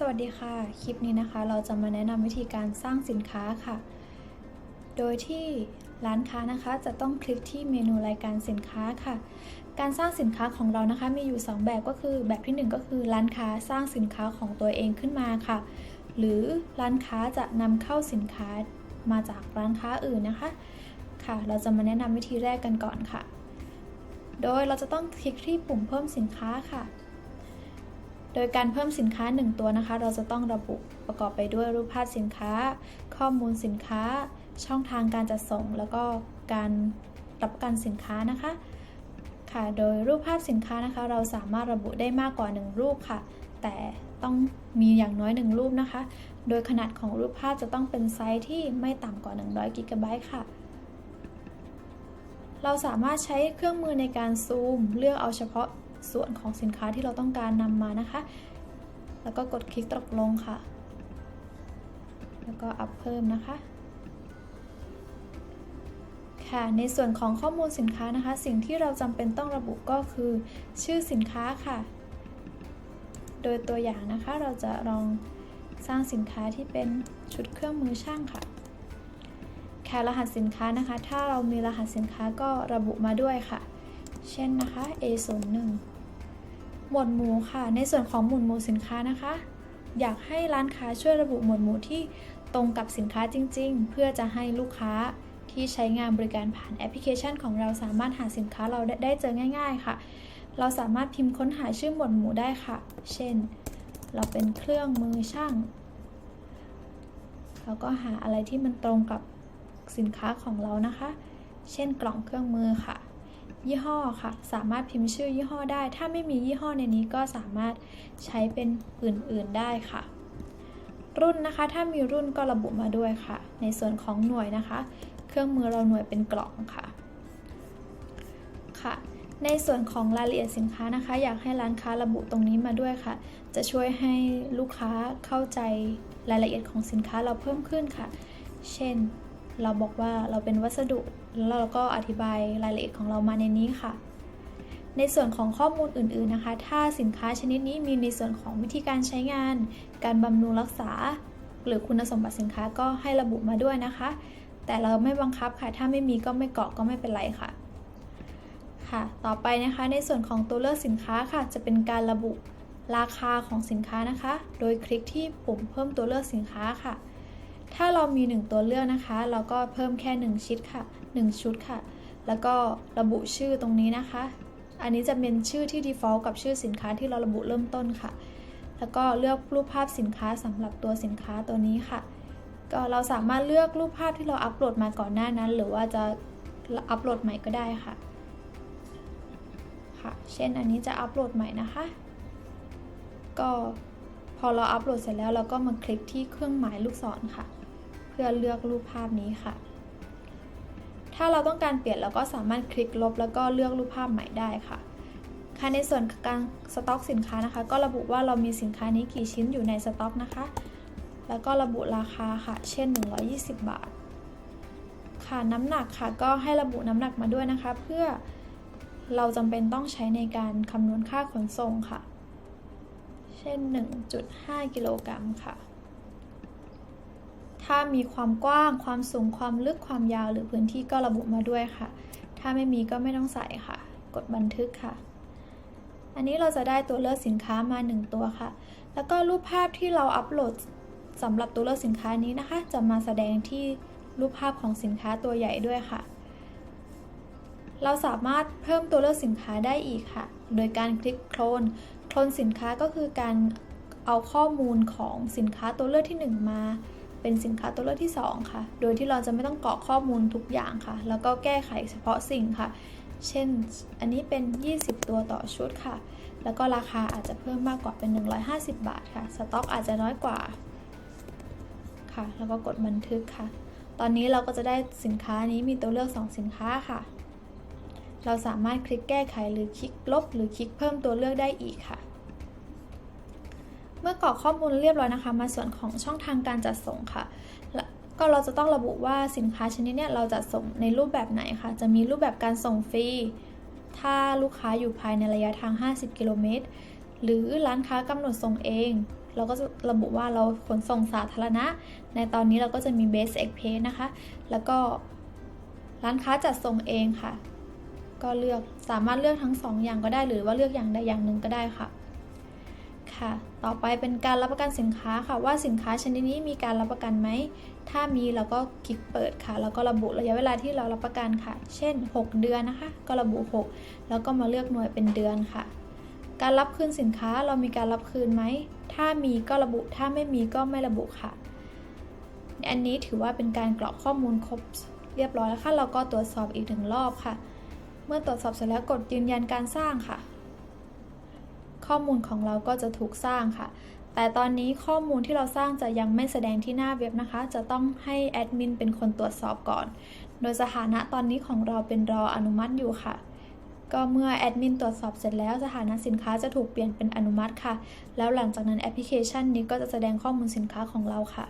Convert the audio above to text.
สวัสดีค่ะ คลิปนี้นะคะ เราจะมาแนะนำวิธีการสร้างสินค้าค่ะ โดยที่ร้านค้านะคะจะต้องคลิกที่เมนูรายการสินค้าค่ะ การสร้างสินค้าของเรานะคะ มีอยู่ 2 แบบก็คือแบบที่ 1 ก็คือร้านค้าสร้างสินค้าของตัวเองขึ้นมาค่ะ หรือร้านค้าจะนำเข้าสินค้ามาจากร้านค้าอื่นนะคะ ค่ะ เราจะมาแนะนำวิธีแรกกันก่อนค่ะ โดยเราจะต้องคลิกที่ปุ่มเพิ่มสินค้าค่ะ โดยการเพิ่มสินค้า 1 ตัวนะคะ เราจะต้องระบุประกอบไปด้วยรูปภาพสินค้า ข้อมูลสินค้า ช่องทางการจัดส่ง แล้วก็การรับประกันสินค้านะคะ ค่ะ โดยรูปภาพสินค้านะคะ เราสามารถระบุได้มากกว่า 1 รูปค่ะ แต่ต้องมีอย่างน้อย 1 รูปนะคะ โดยขนาดของรูปภาพจะต้องเป็นไซส์ที่ไม่ต่ำกว่า 100กิกะไบต์ค่ะเราสามารถใช้เครื่องมือในการซูม เลือกเอาเฉพาะ ส่วนของสินค้าที่เราต้องการนำมานะคะ แล้วก็กดคลิกตกลงค่ะ แล้วก็อัพเพิ่มนะคะค่ะในส่วนของข้อมูลสินค้านะคะ สิ่งที่เราจำเป็นต้องระบุก็คือ ชื่อสินค้าค่ะ โดยตัวอย่างนะคะเราจะลองสร้างสินค้าที่เป็นชุดเครื่องมือช่างค่ะแค่รหัสสินค้านะคะ ถ้าเรามีรหัสสินค้าก็ระบุมาด้วยค่ะ เช่นนะคะ A01 หมวดหมู่ค่ะ ในส่วนของหมวดหมู่สินค้านะคะ อยากให้ร้านค้าช่วยระบุหมวดหมู่ที่ตรงกับสินค้าจริง ๆ เพื่อจะให้ลูกค้าที่ใช้งานบริการผ่านแอปพลิเคชันของเราสามารถหาสินค้าเราได้ไดเจอง่าย ๆ ค่ะ เราสามารถพิมพ์ค้นหาชื่อหมวดหมู่ได้ค่ะ เช่น เราเป็นเครื่องมือช่าง เราก็หาอะไรที่มันตรงกับสินค้าของเรานะคะ เช่นกล่องเครื่องมือค่ะ ยี่ห้อค่ะ สามารถพิมพ์ชื่อยี่ห้อได้ ถ้าไม่มียี่ห้อในนี้ก็สามารถใช้เป็นอื่นๆได้ค่ะ รุ่นนะคะ ถ้ามีรุ่นก็ระบุมาด้วยค่ะ ในส่วนของหน่วยนะคะ เครื่องมือเราหน่วยเป็นกล่องค่ะค่ะ ในส่วนของรายละเอียดสินค้านะคะ อยากให้ร้านค้าระบุตรงนี้มาด้วยค่ะ จะช่วยให้ลูกค้าเข้าใจรายละเอียดของสินค้าเราเพิ่มขึ้นค่ะ เช่น เราบอกว่าเราเป็นวัสดุ แล้วเราก็อธิบายรายละเอียดของเรามาในนี้ค่ะ ในส่วนของข้อมูลอื่น ๆนะคะ ถ้าสินค้าชนิดนี้มีในส่วนของวิธีการใช้งาน การบำรุงรักษา หรือคุณสมบัติสินค้าก็ให้ระบุมาด้วยนะคะ แต่เราไม่บังคับค่ะ ถ้าไม่มีก็ไม่เกาะก็ไม่เป็นไรค่ะค่ะ ต่อไปนะคะ ในส่วนของตัวเลือกสินค้าค่ะ จะเป็นการระบุราคาของสินค้านะคะ โดยคลิกที่ปุ่มเพิ่มตัวเลือกสินค้าค่ะ ถ้าเรามี 1 ตัวเลือกนะคะ เราก็เพิ่มแค่ 1 ชิดค่ะ 1 ชุดค่ะ แล้วก็ระบุชื่อตรงนี้นะคะ อันนี้จะเป็นชื่อที่ default กับชื่อสินค้าที่เราระบุเริ่มต้นค่ะ แล้วก็เลือกรูปภาพสินค้าสำหรับตัวสินค้าตัวนี้ค่ะ ก็เราสามารถเลือกรูปภาพที่เราอัปโหลดมาก่อนหน้านั้น หรือว่าจะอัปโหลดใหม่ก็ได้ค่ะ ค่ะ เช่นอันนี้จะอัปโหลดใหม่นะคะ ก็ พอเราอัปโหลดเสร็จแล้วเราก็มาคลิกที่เครื่องหมายลูกศรค่ะ เพื่อเลือกรูปภาพนี้ค่ะ ถ้าเราต้องการเปลี่ยนเราก็สามารถคลิกลบ แล้วก็เลือกรูปภาพใหม่ได้ค่ะค่ะในส่วนการสต็อกสินค้านะคะ ก็ระบุว่าเรามีสินค้านี้กี่ชิ้นอยู่ในสต็อกนะคะ แล้วก็ระบุราคาค่ะ เช่น 120 บาท ค่ะน้ำหนักค่ะ ก็ให้ระบุน้ำหนักมาด้วยนะคะ เพื่อเราจำเป็นต้องใช้ในการคำนวณค่าขนส่งค่ะ ช่น 1.5 กิโลกรัมค่ะ ถ้ามีความกว้าง ความสูง ความลึก ความยาว หรือพื้นที่ก็ระบุมาด้วยค่ะ ถ้าไม่มีก็ไม่ต้องใส่ค่ะ กดบันทึกค่ะ อันนี้เราจะได้ตัวเลือกสินค้ามา 1 ตัวค่ะ แล้วก็รูปภาพที่เราอัปโหลดสำหรับตัวเลือกสินค้านี้นะคะ จะมาแสดงที่รูปภาพของสินค้าตัวใหญ่ด้วยค่ะ เราสามารถเพิ่มตัวเลือกสินค้าได้อีกค่ะ โดยการคลิกโคลน ลนสินค้าก็คือการเอาข้อมูลของสินค้าตัวเลือกที่ 1 มา เป็นสินค้าตัวเลือกที่ 2 ค่ะ โดยที่เราจะไม่ต้องกรอกข้อมูลทุกอย่างค่ะ แล้วก็แก้ไขเฉพาะสิ่งค่ะ เช่น อันนี้เป็น 20 ตัวต่อชุดค่ะ แล้วก็ราคาอาจจะเพิ่มมากกว่าเป็น 150 บาทค่ะ สต็อกอาจจะน้อยกว่าค่ะ แล้วก็กดบันทึกค่ะ ตอนนี้เราก็จะได้สินค้านี้มีตัวเลือก 2 สินค้าค่ะ เราสามารถคลิกแก้ไขหรือคลิกลบ หรือคลิกเพิ่มตัวเลือกได้อีกค่ะ มื่อกรอกข้อมูลเรียบร้อยนะคะ มาส่วนของช่องทางการจัดส่งค่ะ ก็เราจะต้องระบุว่าสินค้าชนิดเนี้ยเราจะส่งในรูปแบบไหนค่ะ จะมีรูปแบบการส่งฟรี ถ้าลูกค้าอยู่ภายในระยะทาง 50 กิโลเมตร หรือร้านค้ากำหนดส่งเอง เราก็จะระบุว่าเราขนส่งสาธารณะ ในตอนนี้เราก็จะมี Base Express นะคะ แล้วก็ร้านค้าจัดส่งเองค่ะ ก็เลือกสามารถเลือกทั้งสองอย่างก็ได้หรือว่าเลือกอย่างใดอย่างหนึ่งก็ได้ค่ะ ค่ะ ต่อไปเป็นการรับประกันสินค้าค่ะ ว่าสินค้าชนิดนี้มีการรับประกันไหม ถ้ามีเราก็คลิกเปิดค่ะ แล้วก็ระบุระยะเวลาที่เรารับประกันค่ะ เช่น 6 เดือนนะคะ ก็ระบุ 6 แล้วก็มาเลือกหน่วยเป็นเดือนค่ะ การรับคืนสินค้าเรามีการรับคืนไหม ถ้ามีก็ระบุ ถ้าไม่มีก็ไม่ระบุค่ะ อันนี้ถือว่าเป็นการกรอกข้อมูลครบเรียบร้อยแล้วค่ะ เราก็ตรวจสอบอีกหนึ่งรอบค่ะ เมื่อตรวจสอบเสร็จแล้วกดยืนยันการสร้างค่ะ ข้อมูลของเราก็จะถูกสร้างค่ะ แต่ตอนนี้ข้อมูลที่เราสร้างจะยังไม่แสดงที่หน้าเว็บนะคะ จะต้องให้แอดมินเป็นคนตรวจสอบก่อน โดยสถานะตอนนี้ของเราเป็นรออนุมัติอยู่ค่ะก็เมื่อแอดมินตรวจสอบเสร็จแล้วสถานะสินค้าจะถูกเปลี่ยนเป็นอนุมัติค่ะ แล้วหลังจากนั้นแอปพลิเคชันนี้ก็จะแสดงข้อมูลสินค้าของเราค่ะ